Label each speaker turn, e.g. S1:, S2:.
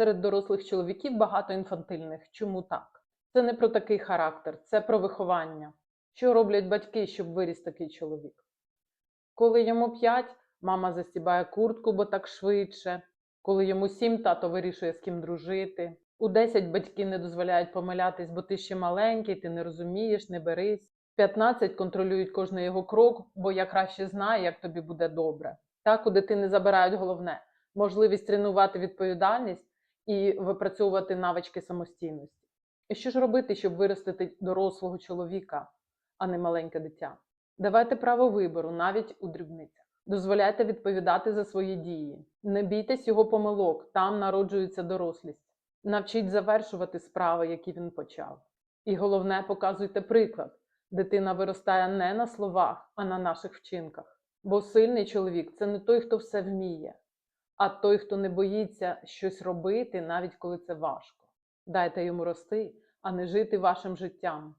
S1: Серед дорослих чоловіків багато інфантильних. Чому так? Це не про такий характер, це про виховання. Що роблять батьки, щоб виріс такий чоловік? Коли йому 5, мама застібає куртку, бо так швидше. Коли йому 7, тато вирішує, з ким дружити. У 10 батьки не дозволяють помилятись, бо ти ще маленький, ти не розумієш, не берись. В 15 контролюють кожний його крок, бо я краще знаю, як тобі буде добре. Так у дитини забирають головне можливість тренувати відповідальність і випрацьовувати навички самостійності. І що ж робити, щоб виростити дорослого чоловіка, а не маленьке дитя? Давайте право вибору навіть у дрібницях. Дозволяйте відповідати за свої дії. Не бійтесь його помилок, там народжується дорослість. Навчіть завершувати справи, які він почав. І головне, показуйте приклад. Дитина виростає не на словах, а на наших вчинках. Бо сильний чоловік це не той, хто все вміє, а той, хто не боїться щось робити, навіть коли це важко. Дайте йому рости, а не жити вашим життям.